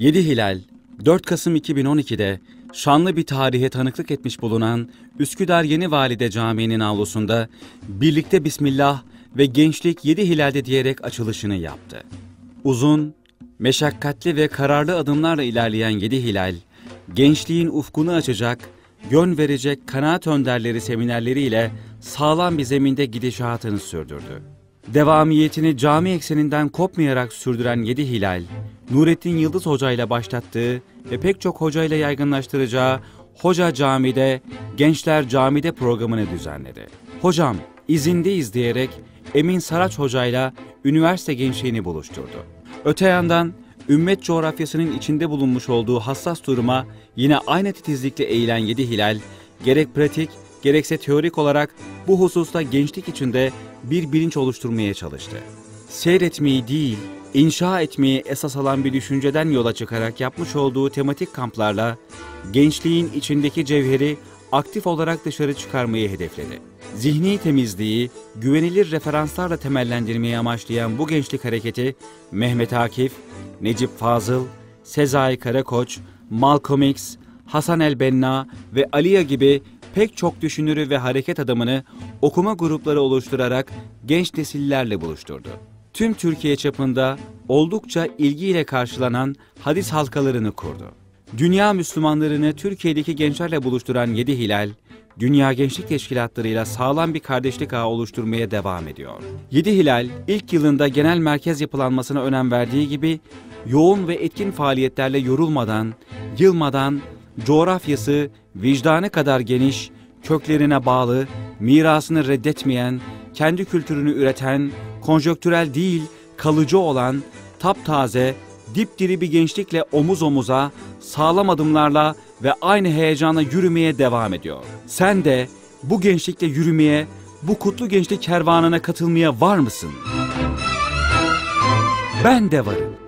7 Hilal, 4 Kasım 2012'de şanlı bir tarihe tanıklık etmiş bulunan Üsküdar Yeni Valide Camii'nin avlusunda birlikte Bismillah ve Gençlik 7 Hilal'de diyerek açılışını yaptı. Uzun, meşakkatli ve kararlı adımlarla ilerleyen 7 Hilal, gençliğin ufkunu açacak, yön verecek kanaat önderleri seminerleriyle sağlam bir zeminde gidişatını sürdürdü. Devamiyetini cami ekseninden kopmayarak sürdüren Yedi Hilal, Nurettin Yıldız Hoca ile başlattığı ve pek çok hoca ile yaygınlaştıracağı Hoca Cami'de, Gençler Cami'de programını düzenledi. Hocam, izindeyiz diyerek Emin Saraç Hoca ile üniversite gençliğini buluşturdu. Öte yandan ümmet coğrafyasının içinde bulunmuş olduğu hassas duruma yine aynı titizlikle eğilen Yedi Hilal, gerek pratik gerekse teorik olarak bu hususta gençlik içinde bir bilinç oluşturmaya çalıştı. Seyretmeyi değil, inşa etmeyi esas alan bir düşünceden yola çıkarak yapmış olduğu tematik kamplarla gençliğin içindeki cevheri aktif olarak dışarı çıkarmayı hedefledi. Zihni temizliği, güvenilir referanslarla temellendirmeyi amaçlayan bu gençlik hareketi Mehmet Akif, Necip Fazıl, Sezai Karakoç, Malcolm X, Hasan el-Benna ve Aliya gibi pek çok düşünürü ve hareket adamını okuma grupları oluşturarak genç nesillerle buluşturdu. Tüm Türkiye çapında oldukça ilgiyle karşılanan hadis halkalarını kurdu. Dünya Müslümanlarını Türkiye'deki gençlerle buluşturan Yedi Hilal, Dünya Gençlik Teşkilatlarıyla sağlam bir kardeşlik ağı oluşturmaya devam ediyor. Yedi Hilal, ilk yılında genel merkez yapılanmasına önem verdiği gibi yoğun ve etkin faaliyetlerle yorulmadan, yılmadan coğrafyası vicdanı kadar geniş, köklerine bağlı, mirasını reddetmeyen, kendi kültürünü üreten, konjöktürel değil kalıcı olan, taptaze, dipdiri bir gençlikle omuz omuza, sağlam adımlarla ve aynı heyecanla yürümeye devam ediyor. Sen de bu gençlikle yürümeye, bu kutlu gençlik kervanına katılmaya var mısın? Ben de varım.